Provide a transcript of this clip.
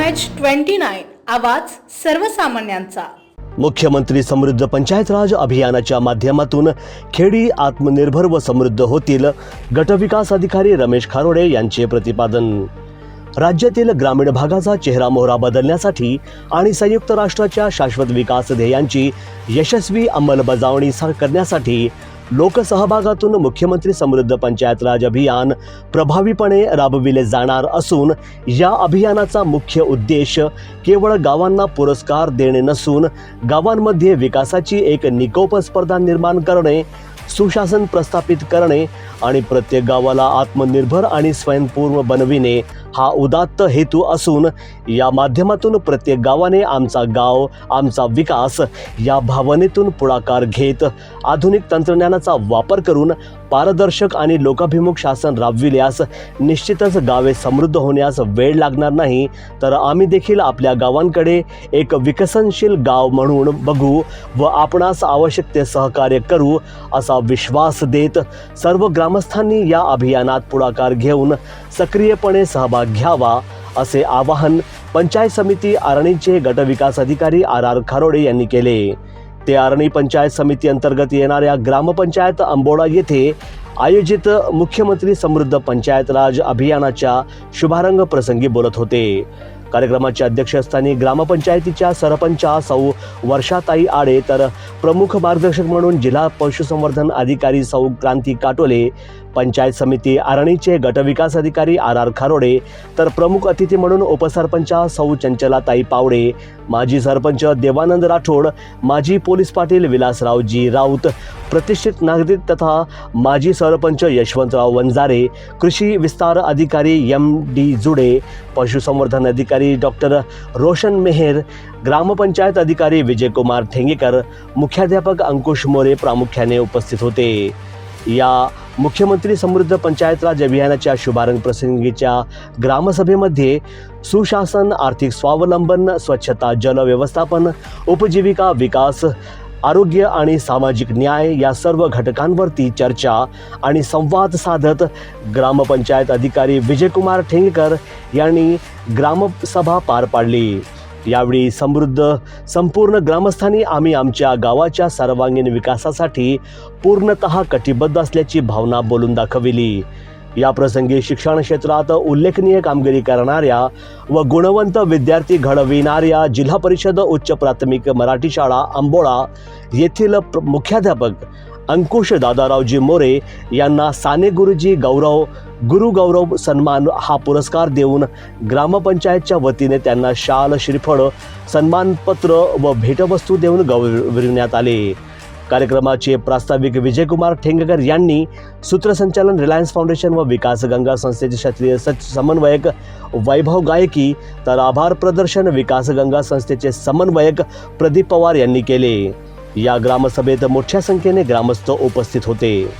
M H twenty nine आवाज सर्वसामान्यांचा. मुख्यमंत्री समृद्ध पंचायत राज अभियानाच्या माध्यमातून खेडी आत्मनिर्भर व समृद्ध होतील गटविकास अधिकारी रमेश खारोडे यांचे प्रतिपादन. राज्यातील ग्रामीण भागाचा चेहरा मोहरा बदलण्यासाठी आणि संयुक्त राष्ट्राच्या शाश्वत विकास ध्येयांची यशस्वी अंमलबजावणी सा- करण्यासाठी लोकसहभागातून मुख्यमंत्री समृद्ध पंचायत राज अभियान प्रभावीपणे राबविले जाणार असून या अभियानाचा मुख्य उद्देश केवळ गावांना पुरस्कार देणे नसून गावांमध्ये विकासाची एक निकोप स्पर्धा निर्माण करणे सुशासन प्रस्थापित करणे आणि प्रत्येक गावाला आत्मनिर्भर आणि स्वयंपूर्ण बनविणे हा उदात्त हेतू असून या माध्यमातून प्रत्येक गावाने आमचा गाव आमचा विकास या भावनेतून पुढाकार घेत आधुनिक तंत्रज्ञानाचा वापर करून पारदर्शक आणि लोकाभिमुख शासन राबविल्यास निश्चितच गावे समृद्ध होण्यास वेळ लागणार नाही. तर आम्ही देखील आपल्या गावांकडे एक विकसनशील गाव म्हणून बघू व आपणास आवश्यक ते सहकार्य करू असा विश्वास देत सर्व ग्रामस्थांनी या अभियानात पुढाकार घेऊन सक्रियपणे सहभाग घ्यावा असे आवाहन पंचायत समिती आरणीचे गटविकास अधिकारी आर आर खारोडे यांनी केले. ते आरणी पंचायत समिती अंतर्गत येणाऱ्या ग्रामपंचायत अंबोडा येथे आयोजित मुख्यमंत्री समृद्ध पंचायत राज अभियानाच्या शुभारंभ प्रसंगी बोलत होते. कार्यक्रमाच्या अध्यक्षस्थानी ग्रामपंचायतीच्या सरपंचा सौ वर्षाताई आडे तर प्रमुख मार्गदर्शक म्हणून जिल्हा पशुसंवर्धन अधिकारी सौ क्रांती काटोले पंचायत समिती आरणीचे गटविकास अधिकारी आर आर खारोडे तर प्रमुख अतिथी म्हणून उपसरपंचा सौ चंचलाताई पावडे माजी सरपंच देवानंद राठोड माजी पोलीस पाटील विलासरावजी राऊत प्रतिष्ठित नागरिक तथा माजी सरपंच यशवंतराव वंजारे कृषी विस्तार अधिकारी एम डी जुडे पशुसंवर्धन अधिकारी डॉक्टर रोशन मेहेर ग्रामपंचायत अधिकारी विजयकुमार ठेंगेकर मुख्याध्यापक अंकुश मोरे प्रामुख्याने उपस्थित होते. या मुख्यमंत्री समृद्ध पंचायत राज अभियानाच्या शुभारंभ प्रसंगीच्या ग्रामसभेमध्ये सुशासन आर्थिक स्वावलंबन स्वच्छता जलव्यवस्थापन उपजीविका विकास आरोग्य आणि सामाजिक न्याय या सर्व घटकांवरती चर्चा आणि संवाद साधत ग्रामपंचायत अधिकारी विजयकुमार ठेंगकर यांनी ग्रामसभा पार पाडली. यावेळी समृद्ध संपूर्ण ग्रामस्थांनी आम्ही आमच्या गावाच्या सर्वांगीण विकासासाठी पूर्णत कटिबद्ध असल्याची भावना बोलून दाखविली. या प्रसंगी शिक्षण क्षेत्रात उल्लेखनीय कामगिरी करणाऱ्या व गुणवंत विद्यार्थी घडविणाऱ्या जिल्हा परिषद उच्च प्राथमिक मराठी शाळा आंबोळा येथील प्र- मुख्याध्यापक अंकुश दादारावजी मोरे यांना साने गुरुजी गौरव गुरु गौरव सन्मान हा पुरस्कार देऊन ग्रामपंचायतच्या वतीने त्यांना शाल श्रीफळ सन्मानपत्र व भेटवस्तू देऊन गौरविण्यात आले. कार्यक्रमाचे प्रास्ताविक विजयकुमार ठेंगकर यांनी सूत्रसंचालन रिलायन्स फाउंडेशन व विकास गंगा संस्थेचे क्षेत्रीय सच समन्वयक वैभव गायकी तर आभार प्रदर्शन विकास गंगा संस्थेचे समन्वयक प्रदीप पवार यांनी केले. या ग्रामसभेत मोठ्या संख्येने ग्रामस्थ उपस्थित होते.